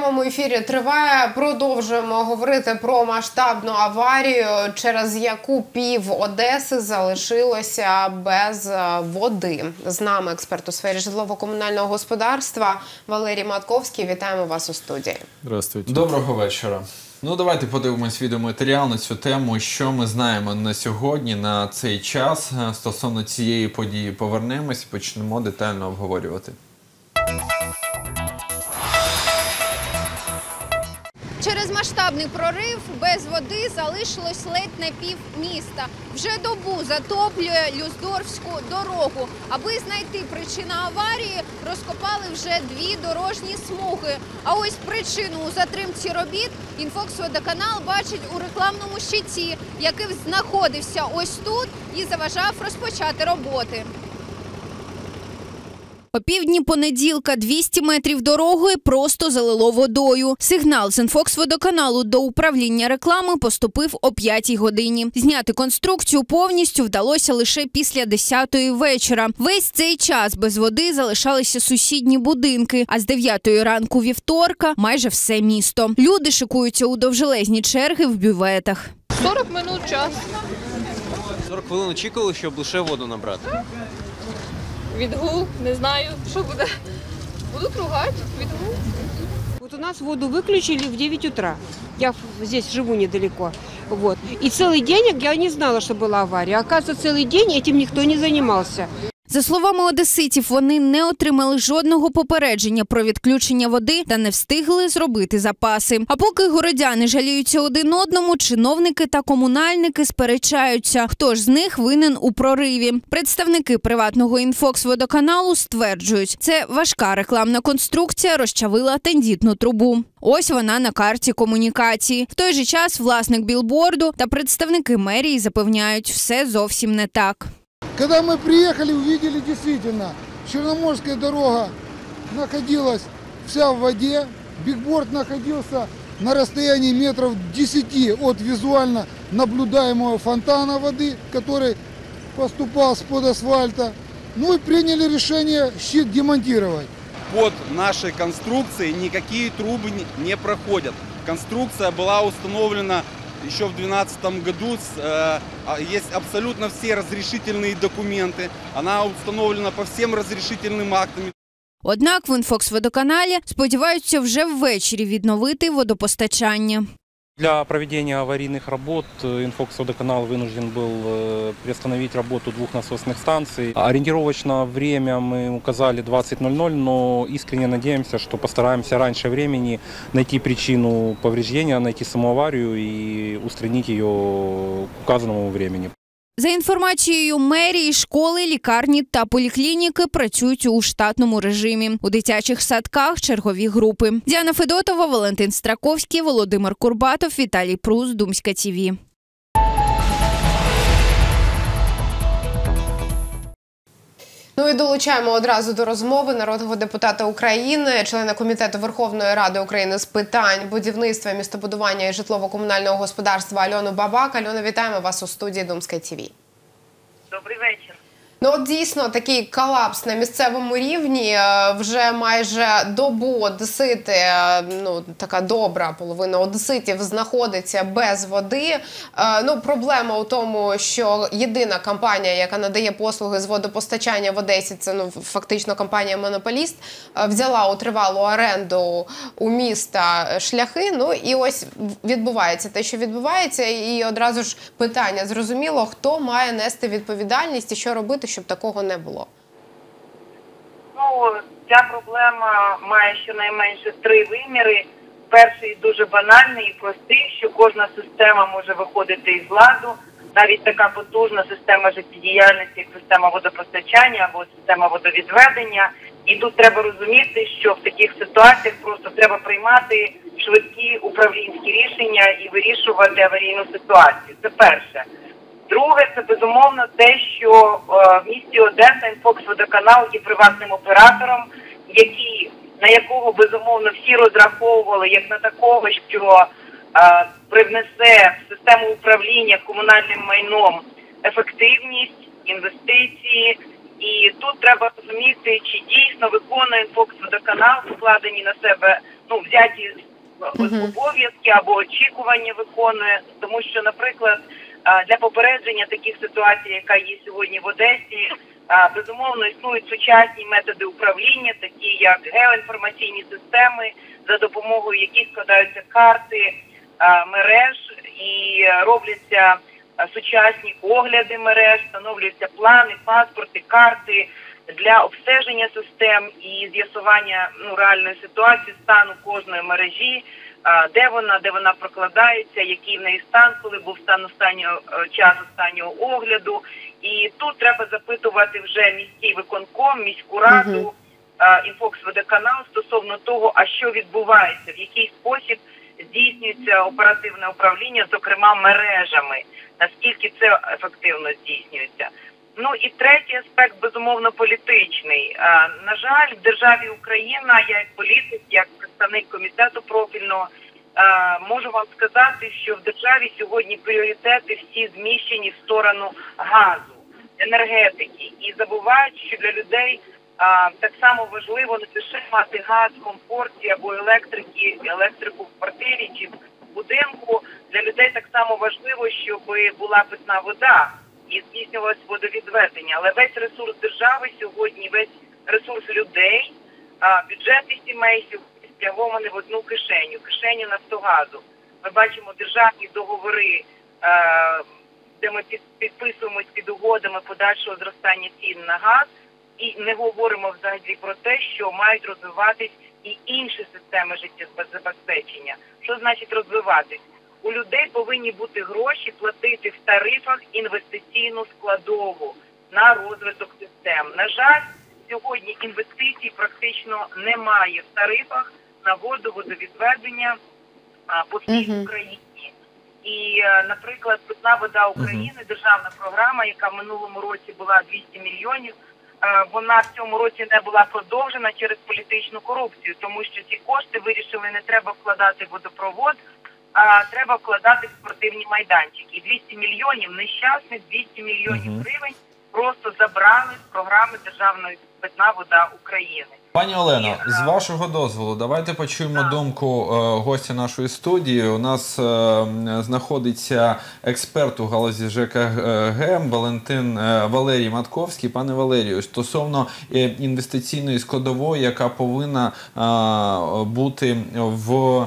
Прямому ефірі триває. Продовжуємо говорити про масштабну аварію, через яку пів Одеси залишилося без е, води. З нами експерт у сфері житлово-комунального господарства Валерій Матковський. Вітаємо вас у студії. Здравствуйте. Доброго вечора. Ну давайте подивимось відеоматеріал на цю тему. Що ми знаємо на сьогодні, на цей час Е, стосовно цієї події. Повернемось і почнемо детально обговорювати. Через масштабний прорив без води залишилось ледь не пів міста. Вже добу затоплює Люздорфську дорогу. Аби знайти причину аварії, розкопали вже дві дорожні смуги. А ось причину у затримці робіт інфоксводоканал бачить у рекламному щиті, який знаходився ось тут і заважав розпочати роботи. О півдні понеділка 200 метрів дороги просто залило водою. Сигнал з інфоксводоканалу до управління реклами поступив о 5 годині. Зняти конструкцію повністю вдалося лише після 10-ї вечора. Весь цей час без води залишалися сусідні будинки. А з 9-ї ранку вівторка майже все місто. Люди шикуються у довжелезні черги в бюветах. 40 минут час. 40 хвилин очікували, щоб лише воду набрати Відгул, не знаю, що буде. Будуть ругати, відгул. Вот у нас воду выключили в 9 утра. Я в- здесь живу недалеко. Вот. И целый день я не знала, что была авария. Оказывается, целый день этим никто не занимался. За словами одеситів, вони не отримали жодного попередження про відключення води та не встигли зробити запаси. А поки городяни жаліються один одному, чиновники та комунальники сперечаються, хто ж з них винен у прориві. Представники приватного інфокс-водоканалу стверджують, це важка рекламна конструкція розчавила тендітну трубу. Ось вона на карті комунікації. В той же час власник білборду та представники мерії запевняють, все зовсім не так. Когда мы приехали, увидели действительно, Черноморская дорога находилась вся в воде, бигборд находился на расстоянии метров 10 от визуально наблюдаемого фонтана воды, который поступал с-под асфальта. Ну и приняли решение щит демонтировать. под нашей конструкцией никакие трубы не проходят. Конструкция была установлена еще в 2012 году. с, э, а, Есть абсолютно все разрешительные документы. Она установлена по всем разрешительным актам. Однак в інфокс-водоканалі сподіваються вже ввечері відновити водопостачання. Для проведения аварийных работ э, инфокс-водоканал вынужден был э, приостановить работу двух насосных станций. Ориентировочно время мы указали 20.00, но искренне надеемся, что постараемся раньше времени найти причину повреждения, найти саму аварию и устранить ее к указанному времени. За інформацією мерії, школи, лікарні та поліклініки працюють у штатному режимі. У дитячих садках чергові групи. Діана Федотова, Валентин Страковський, Володимир Курбатов, Віталій Прус, Думська ТІВІ. Ну і долучаємо одразу до розмови народного депутата України, члена комітету Верховної Ради України з питань будівництва, містобудування і житлово-комунального господарства Альону Бабак. Альона, вітаємо вас у студії Думська ТІВІ. Добрий вечір. Ну, от дійсно такий колапс на місцевому рівні. Е, Вже майже добу одесити, е, ну така добра половина одеситів знаходиться без води. Е, Ну, проблема у тому, що єдина компанія, яка надає послуги з водопостачання в Одесі, це ну фактично компанія Монополіст, взяла у тривалу оренду у міста шляхи. Ну і ось відбувається те, що відбувається, і одразу ж питання зрозуміло, хто має нести відповідальність і що робити, щоб такого не було. Ну, ця проблема має щонайменше три виміри. Перший дуже банальний і простий, що кожна система може виходити із ладу. Навіть така потужна система життєдіяльності, як система водопостачання або система водовідведення. І тут треба розуміти, що в таких ситуаціях просто треба приймати швидкі управлінські рішення і вирішувати аварійну ситуацію. Це перше. Друге, це безумовно те, що е, в місті Одеса інфокс-водоканал є приватним оператором, який, на якого безумовно всі розраховували як на такого, що е, привнесе в систему управління комунальним майном ефективність, інвестиції. І тут треба розуміти, чи дійсно виконує інфокс-водоканал складені на себе ну взяті обов'язки або очікування виконує, тому що, наприклад, для попередження таких ситуацій, яка є сьогодні в Одесі, безумовно існують сучасні методи управління, такі як геоінформаційні системи, за допомогою яких складаються карти мереж і робляться сучасні огляди мереж, встановлюються плани, паспорти, карти для обстеження систем і з'ясування ну реальної ситуації стану кожної мережі, де вона, де вона прокладається, який в неї стан, коли був стан останнього е, часу останнього огляду. І тут треба запитувати вже міський виконком, міську раду, інфоксводоканал стосовно того, а що відбувається, в який спосіб здійснюється оперативне управління, зокрема мережами, наскільки це ефективно здійснюється. Ну і третій аспект безумовно політичний. А, на жаль, в державі Україна, я як політик, як представник комітету профільного, можу вам сказати, що в державі сьогодні пріоритети всі зміщені в сторону газу, енергетики, і забувають, що для людей так само важливо не лише мати газ комфорті або електрики, електрику в квартирі чи в будинку. Для людей так само важливо, щоб була питна вода і здійснювалось водовідведення. Але весь ресурс держави сьогодні, весь ресурс людей, бюджети сімей сьогодні спрямовані в одну кишеню, кишеню Нафтогазу. Ми бачимо державні договори, де ми під- підписуємось під угодами подальшого зростання цін на газ, і не говоримо взагалі про те, що мають розвиватись і інші системи життєзабезпечення. Що значить розвиватись? У людей повинні бути гроші платити в тарифах інвестиційну складову на розвиток систем. На жаль, сьогодні інвестицій практично немає в тарифах на воду, водовідведення по всій. Україні. І, е, наприклад, питна вода України, державна програма, яка в минулому році була 200 мільйонів. е, Вона в цьому році не була продовжена через політичну корупцію, тому що ці кошти вирішили не треба вкладати в водопровод, а треба вкладати в спортивні майданчики. І 200 мільйонів нещасних 200 мільйонів гривень просто забрали з програми державної питна вода України. Пані Олено, з вашого дозволу, давайте почуємо думку е, гостя нашої студії. У нас е, знаходиться експерт у галузі ЖКГ Валентин е, Валерій Матковський. Пане Валерію, стосовно інвестиційної складової, яка повинна бути в,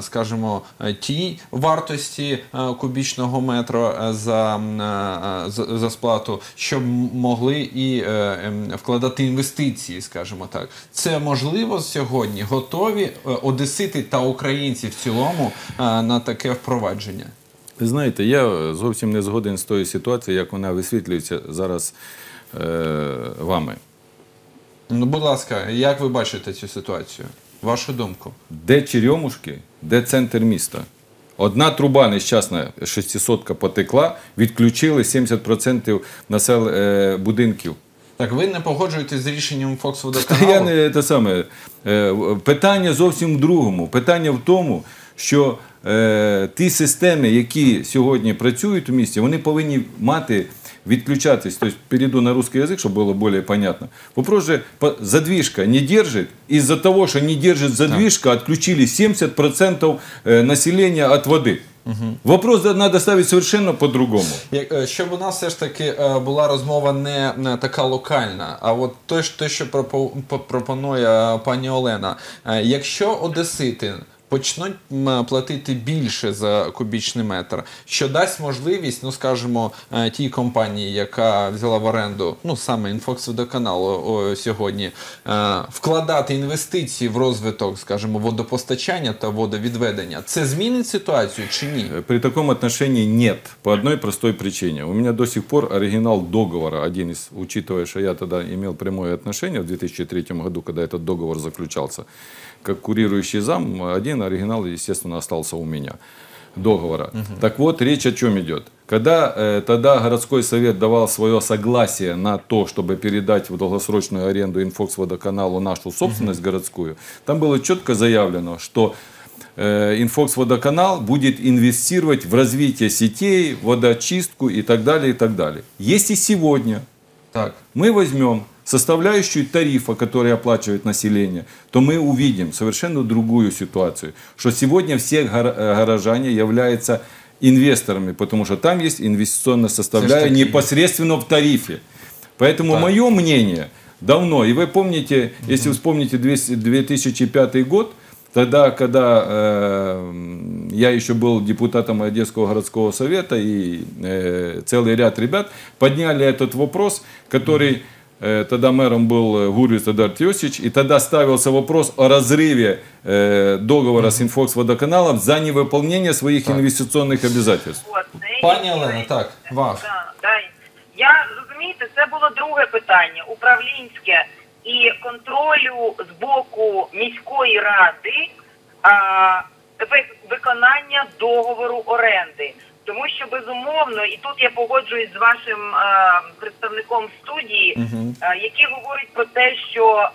скажімо, тій вартості кубічного метру за, м, е, за, за сплату, щоб могли і е, ем, вкладати інвестиції, скажімо так. Це можливо сьогодні? Готові е, одесити та українці в цілому е, на таке впровадження? Ви знаєте, я зовсім не згоден з тою ситуацією, як вона висвітлюється зараз е, вами. Ну, будь ласка, як ви бачите цю ситуацію? Вашу думку? Де Черемушки, де центр міста? Одна труба нещасна 600 потекла, відключили 70% насел е, будинків. Так, ви не погоджуєтесь з рішенням Фоксводоканалу? я не те саме. Е, Питання зовсім в другому. Питання в тому, що е, ті системи, які сьогодні працюють у місті, вони повинні мати відключатись. Тобто перейду на русский язык, чтобы было более понятно. Вопрос же, по- задвижка не держит. Из-за того, что не держит задвижка, отключили 70% э, населения от воды. Вопрос надо ставить совершенно по-другому. Як- е, Щоб у нас все ж таки е, була розмова не не така локальна, а от те, що- те, що пропо- по- пропонує е, пані Олена. Е, Якщо одесити почнуть м, платити більше за кубічний метр, що дасть можливість, ну скажімо, е, тій компанії, яка взяла в оренду, ну саме інфоксводоканалу о, сьогодні, е, вкладати інвестиції в розвиток, скажімо, водопостачання та водовідведення, це змінить ситуацію чи ні? Э, При таком отношении нет. По одной простой причине. У меня до сих пор оригинал договора, один из, учитывая, что я тогда имел прямое отношение в 2003 году, когда этот договор заключался, Как курирующий зам, один оригинал, естественно, остался у меня договора. Так вот, речь о чем идет. Когда э, тогда городской совет давал свое согласие на то, чтобы передать в долгосрочную аренду Инфокс водоканалу нашу собственность городскую, там было четко заявлено, что э, Инфокс водоканал будет инвестировать в развитие сетей, водоочистку и так далее, и так далее. Если сегодня Так. мы возьмем составляющую тарифа, который оплачивает население, то мы увидим совершенно другую ситуацию, что сегодня все э, горожане являются инвесторами, потому что там есть инвестиционная составляющая непосредственно в тарифе. Поэтому мое мнение давно, и вы помните, если вы вспомните 200 2005 год, Тогда, когда э, я еще был депутатом Одесского городского совета, и э, целый ряд ребят подняли этот вопрос, который э, тогда мэром был э, Гурис Эдарт Йосич, и тогда ставился вопрос о разрыве э, договора с Инфокс водоканалом за невыполнение своих инвестиционных обязательств. Пані Олена, так, ваш. Да, да. Я розумієте, це було друге питання управлінське і контролю з боку міської ради а, ви- виконання договору оренди. Тому що безумовно, і тут я погоджуюсь з вашим а, представником студії, а, який говорить про те, що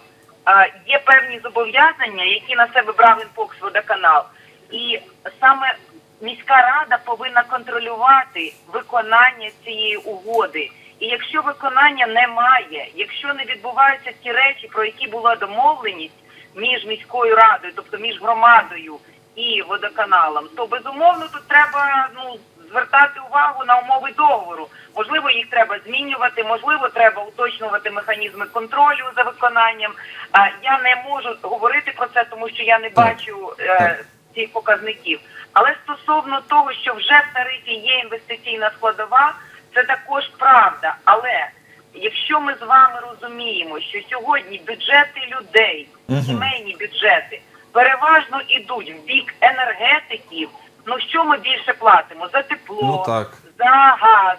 а, є певні зобов'язання, які на себе брав інфокс водоканал, і саме міська рада повинна контролювати виконання цієї угоди. І якщо виконання немає, якщо не відбуваються ті речі, про які була домовленість між міською радою, тобто між громадою і водоканалом, то безумовно тут треба ну звертати увагу на умови договору. Можливо, їх треба змінювати, можливо, треба уточнювати механізми контролю за виконанням. А я не можу говорити про це, тому що я не бачу е, цих показників. Але стосовно того, що вже в тарифі є інвестиційна складова, це також правда. Але якщо ми з вами розуміємо, що сьогодні бюджети людей, сімейні бюджети переважно ідуть в бік енергетиків, ну що ми більше платимо за тепло, Ну так. за газ,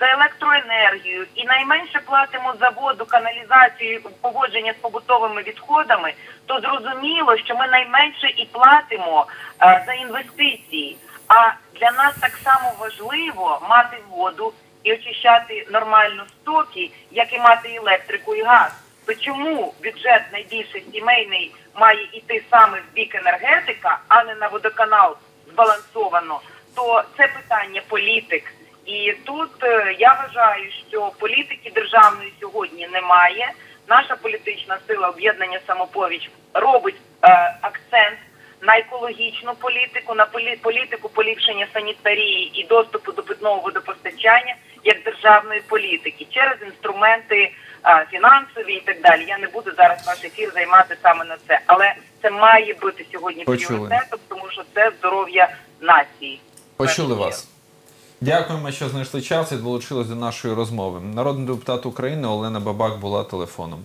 за електроенергію і найменше платимо за воду, каналізацію, поводження з побутовими відходами, то зрозуміло, що ми найменше і платимо е, за інвестиції. А для нас так само важливо мати воду і очищати нормально стоки, як і мати електрику і газ. То чому бюджет найбільше сімейний має йти саме в бік енергетика, а не на водоканал збалансовано? То це питання політик. І тут е, я вважаю, що політики державної сьогодні немає. Наша політична сила об'єднання самоповіч робить е, акцент на екологічну політику, на полі- політику поліпшення санітарії і доступу до питного водопостачання як державної політики через інструменти е, фінансові і так далі. Я не буду зараз ваш ефір займати саме на це, але це має бути сьогодні пріоритетом, що це здоров'я нації. Почули вас. Дякуємо, що знайшли час і долучились до нашої розмови. Народний депутат України Олена Бабак була телефоном.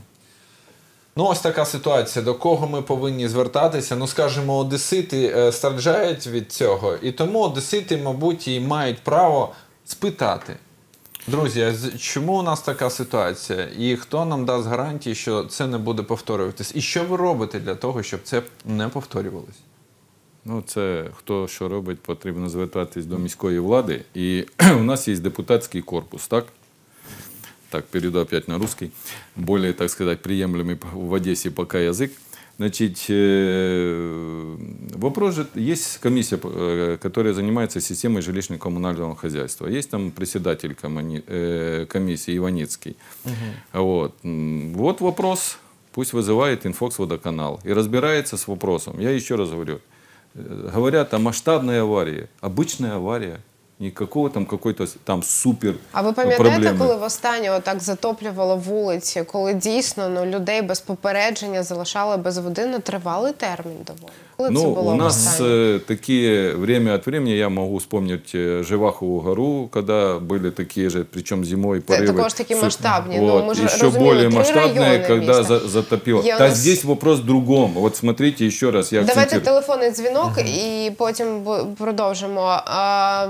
Ну, ось така ситуація. До кого ми повинні звертатися? Ну, скажімо, одесити е, страждають від цього, і тому одесити, мабуть, і мають право спитати. Друзі, а чому у нас така ситуація? І хто нам дасть гарантії, що це не буде повторюватись? І що ви робите для того, щоб це не повторювалось? Ну, це хто що робить, потрібно звертатись до міської влади. І у нас є депутатський корпус, так? Так, перейду опять на русский. Более, так сказать, приемлемый в Одессе пока язык. Значит, э, вопрос же, есть комиссия, э, которая занимается системой жилищно-коммунального хозяйства. Есть там председатель коммуни- э, комиссии Иваницкий. Вот. М, вот вопрос, пусть вызывает Инфокс водоканал и разбирается с вопросом. Я еще раз говорю, э, говорят о масштабной аварии. Обычная авария. Никакого там какой-то с- там супер А ви пам'ятаєте, проблеми. коли востаннє так затоплювало вулиці, коли дійсно ну, людей без попередження залишали без води на тривалий термін доволі? Коли це Ну, було у нас востаннє? э, такие время от времени, я могу вспомнить э, Живахову гору, когда были такие же, причем зимой порывы. також такі Су- масштабні. Ну, Вот. ми ж Еще розуміємо, более три масштабные, райони когда міста. за- затопило. Є у Да нас- здесь вопрос в другом. Вот смотрите еще раз, я Давайте акцентирую. телефонний дзвінок і потім бу- продовжимо. А,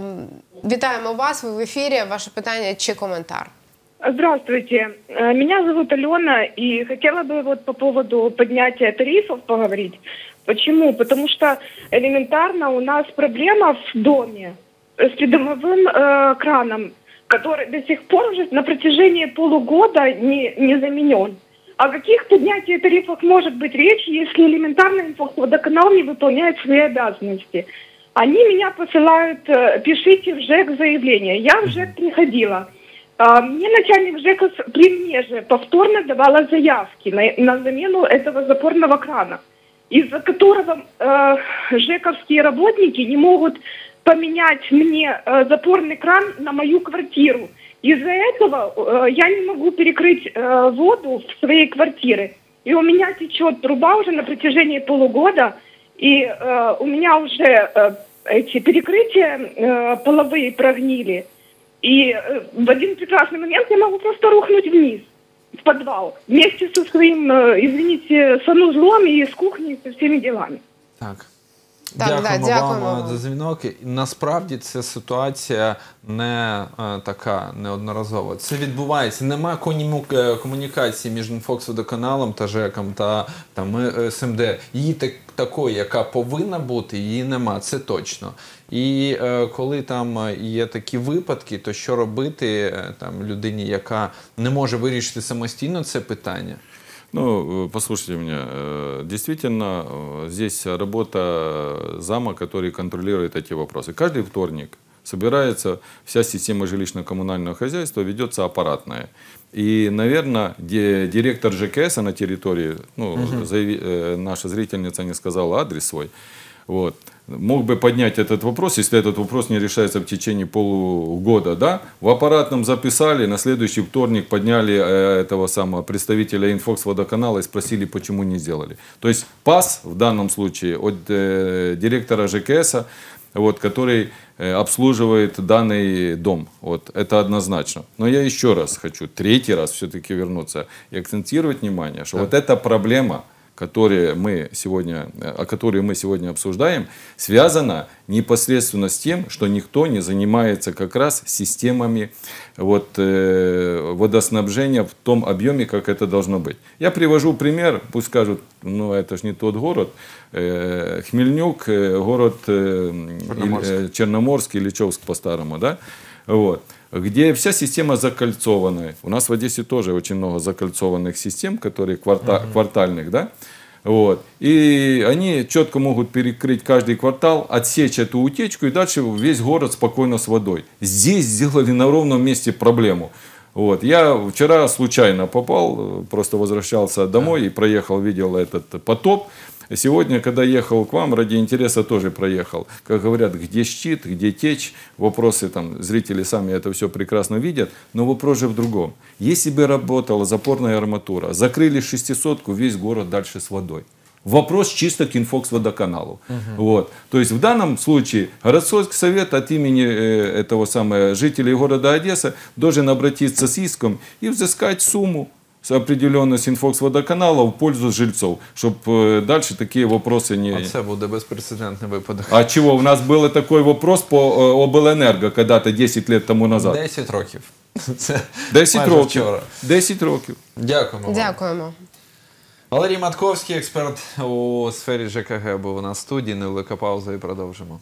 вітаємо вас. Ви в ефірі. Ваше питання чи коментар? Здравствуйте, Э, меня зовут Алена, и хотела бы вот по поводу поднятия тарифов поговорить. Почему? Потому что элементарно у нас проблема в доме с придомовым э, краном, который до сих пор уже на протяжении полугода не, не заменен. О каких поднятии тарифах может быть речь, если элементарно водоканал не выполняет свои обязанности? Они меня посылают, э, пишите в ЖЭК заявление. Я в ЖЭК приходила. А, Мне начальник ЖЭКа при мне же повторно давала заявки на, на замену этого запорного крана, из-за которого э, ЖЭКовские работники не могут поменять мне э, запорный кран на мою квартиру. Из-за этого э, я не могу перекрыть э, воду в своей квартире. И у меня течет труба уже на протяжении полугода, и э, у меня уже э, эти перекрытия э, половые прогнили. И э, в один прекрасный момент я могу просто рухнуть вниз, в подвал, вместе со своим, э, извините, санузлом и с кухней, со всеми делами. Так. Так, да, дякуємо, дякуємо вам за дзвінок. Насправді ця ситуація не е, така неодноразова. Це відбувається. Нема е, комунікації між інфоксводоканалом та ЖЕКом та там е, СМД. Її так, такої, яка повинна бути, її нема. Це точно. І е, коли там е, є такі випадки, то що робити е, там людині, яка не може вирішити самостійно це питання? Ну, э, послушайте меня, э, действительно, э, здесь работа зама, который контролирует эти вопросы. Каждый вторник собирается вся система жилищно-коммунального хозяйства, ведется аппаратная. И, наверное, ди- директор ЖКС на территории, ну, заяви- э, наша зрительница не сказала адрес свой, вот, мог бы поднять этот вопрос, если этот вопрос не решается в течение полугода, да, в аппаратном записали, на следующий вторник подняли э, этого самого представителя Инфокс водоканала и спросили, почему не сделали. То есть ПАС в данном случае от э, директора ЖКС, вот, который э, обслуживает данный дом. Вот, это однозначно. Но я еще раз хочу, третий раз все-таки вернуться и акцентировать внимание, что вот эта проблема, которые мы сегодня, о которой мы сегодня обсуждаем, связана непосредственно с тем, что никто не занимается как раз системами вот, э, водоснабжения в том объеме, как это должно быть. Я привожу пример, пусть скажут, ну это же не тот город, э, Хмельнюк, э, город э, Черноморск. или, э, Черноморск, Ильичевск по-старому, да, вот, где вся система закольцованная. У нас в Одессе тоже очень много закольцованных систем, которые кварта- квартальных, да, вот. И они четко могут перекрыть каждый квартал, отсечь эту утечку, и дальше весь город спокойно с водой. Здесь сделали на ровном месте проблему. Вот. Я вчера случайно попал, просто возвращался домой и проехал, видел этот потоп. Сегодня, когда ехал к вам, ради интереса тоже проехал. Как говорят, где щит, где течь, вопросы там, зрители сами это все прекрасно видят, но вопрос же в другом. Если бы работала запорная арматура, закрыли шестисотку, весь город дальше с водой. Вопрос чисто к Инфокс водоканалу. Вот. То есть в данном случае городской совет от имени э, этого самого жителей города Одесса должен обратиться с иском и взыскать сумму с определенной с Инфокс водоканала в пользу жильцов, чтобы дальше такие вопросы не... А це буде безпрецедентний випадок. А чего? У нас был такой вопрос по э, облэнерго когда-то 10 лет тому назад. 10 років. Це 10 майже років. вчора. 10 років. Дякуємо. вам. Дякуємо. Валерій Матковський, експерт у сфері ЖКГ, був у нас в студії. Невелика пауза і продовжимо.